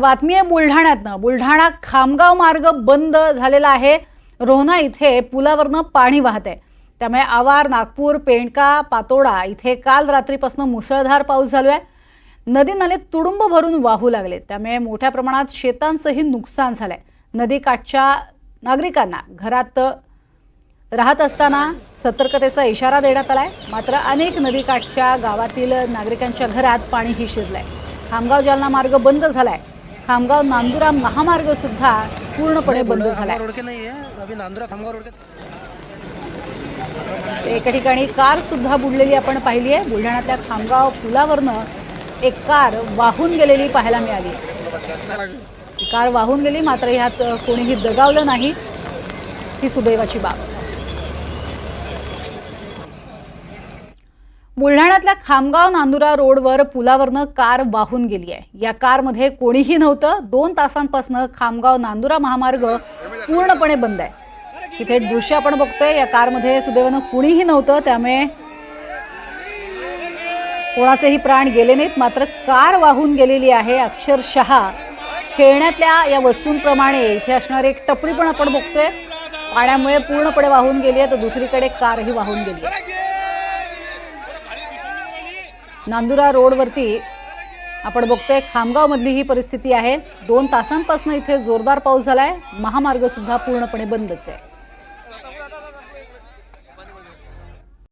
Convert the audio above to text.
बातमी आहे बुलढाण्यातनं. बुलढाणा खामगाव मार्ग बंद झालेला आहे. रोहना इथे पुलावरनं पाणी वाहत. आहे त्यामुळे आवार नागपूर पेंडका पातोडा इथे काल रात्रीपासून मुसळधार पाऊस झालो आहे नदी नाले तुडुंब भरून वाहू लागले त्यामुळे मोठ्या प्रमाणात शेतांचंही नुकसान झालं आहे नदीकाठच्या नागरिकांना घरात राहत असताना सतर्कतेचा इशारा देण्यात आला आहे मात्र अनेक नदीकाठच्या गावातील नागरिकांच्या घरात पाणीही शिरलंय. खामगाव जालना मार्ग बंद झाला आहे खामगाव नांदुरा महामार्ग सुद्धा पूर्णपणे बंद के एका ठिकाणी कार सुद्धा बुडलेली आपण पाहिली आहे बुलढाण्यातल्या खामगाव पुलावरनं एक कार वाहून गेलेली पाहायला मिळाली. कार वाहून गेली मात्र ह्यात कोणीही दगावलं नाही. ही सुदैवाची बाब. बुलढाण्यातल्या खामगाव नांदुरा रोडवर पुलावरनं कार वाहून गेली आहे. या कारमध्ये कोणीही नव्हतं. दोन तासांपासून खामगाव नांदुरा महामार्ग पूर्णपणे बंद आहे. तिथे दृश्य आपण बघतोय. या कारमध्ये सुदैवानं कुणीही नव्हतं. त्यामुळे कोणाचेही प्राण गेले नाहीत. मात्र कार वाहून गेलेली आहे. अक्षरशः खेळण्यातल्या या वस्तूंप्रमाणे इथे असणारी एक टपरी पण आपण बघतोय. पाण्यामुळे पूर्णपणे वाहून गेली आहे. तर दुसरीकडे कारही वाहून गेली आहे. नांदुरा रोडवरती आपण बघतोय खामगावमधली ही परिस्थिती आहे. दोन तासांपासून इथे जोरदार पाऊस झालाय. महामार्ग सुद्धा पूर्णपणे बंदच आहे.